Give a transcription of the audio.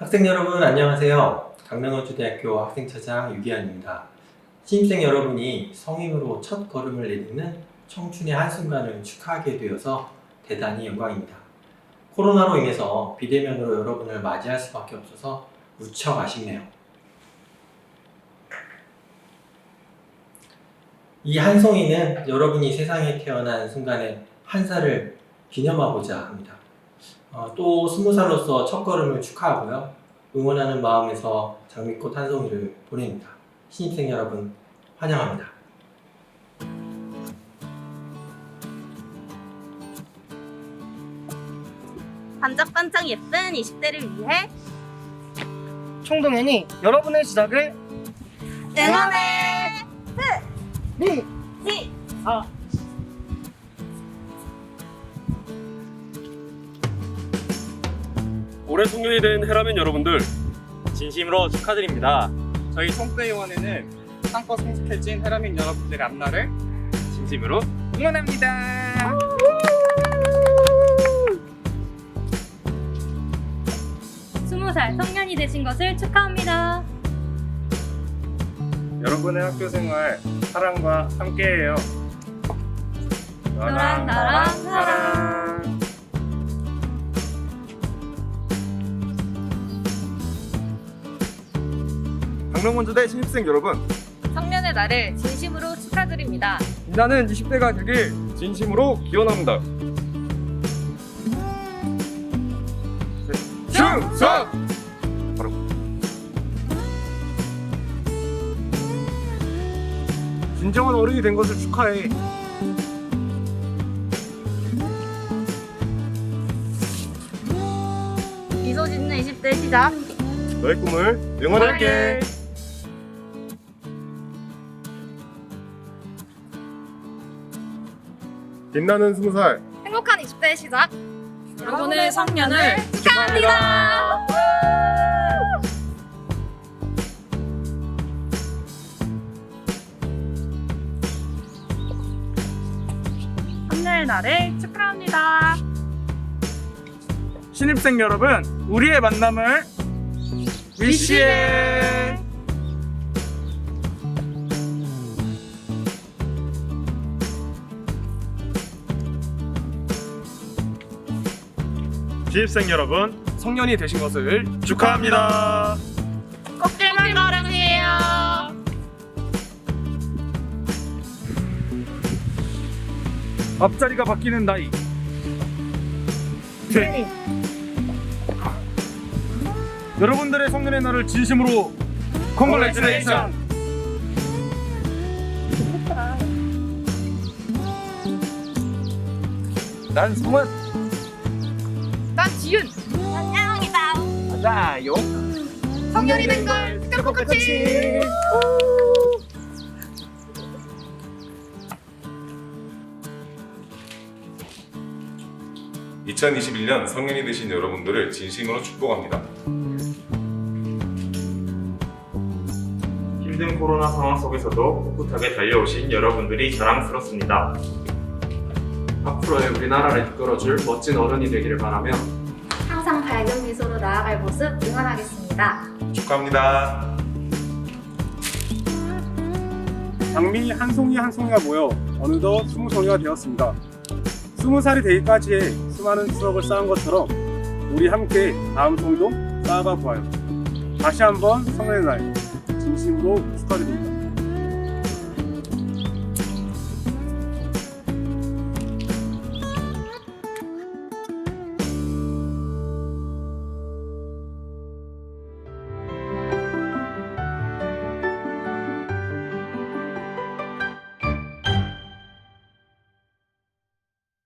학생 여러분 안녕하세요. 강릉원초등학교 학생처장 유기환입니다. 신입생 여러분이 성인으로 첫 걸음을 내딛는 청춘의 한순간을 축하하게 되어서 대단히 영광입니다. 코로나로 인해서 비대면으로 여러분을 맞이할 수밖에 없어서 무척 아쉽네요. 이 한송이는 여러분이 세상에 태어난 순간에 한 살을 기념하고자 합니다. 어, 또 스무 살로서 첫 걸음을 축하하고요. 응원하는 마음에서 장미꽃 한 송이를 보냅니다. 신입생 여러분 환영합니다. 반짝반짝 예쁜 20대를 위해 총동현이 여러분의 시작을 응원해! 미! 시! 아. 올해 송년이 된 헤라맨 여러분들 진심으로 축하드립니다. 저희 송도의원에는 한껏 성숙해진 헤라민 여러분들의 앞날을 진심으로 응원합니다. 스무 살 성년이 되신 것을 축하합니다. 여러분의 학교 생활 사랑과 함께해요. 너랑 나랑 사랑. 강릉원주대 신입생 여러분 성년의 날을 진심으로 축하드립니다. 나는 20대가 되길 진심으로 기원합니다. 충성! 바로 진정한 어른이 된 것을 축하해. 미소 짓는 20대 시작. 너의 꿈을 응원할게. 빛나는 스무 살 행복한 20대 시작. 여러분의 성년을 축하합니다. 성년의 날을 축하합니다. 신입생 여러분, 우리의 만남을 위시해. 신입생 여러분 성년이 되신 것을 축하합니다. 꽃길만 걸으세요. 앞자리가 바뀌는 나이. 네. 여러분들의 성년의 날을 진심으로 컨글레이션. 난 성은 난 지윤. 안녕이다. 맞아요. 성년이 된걸 축하꽃같이. 2021년 성년이 되신 여러분들을 진심으로 축복합니다. 힘든 코로나 상황 속에서도 꿋꿋하게 달려오신 여러분들이 자랑스럽습니다. 앞으로의 우리나라를 이끌어줄 멋진 어른이 되기를 바라며 항상 밝은 미소로 나아갈 모습 응원하겠습니다. 축하합니다. 장미 한 송이 한 송이가 모여 어느덧 스무 송이가 되었습니다. 스무 살이 되기까지의 수많은 추억을 쌓은 것처럼 우리 함께 다음 송이도 쌓아가 보아요. 다시 한번 성년의 날 진심으로 축하드립니다.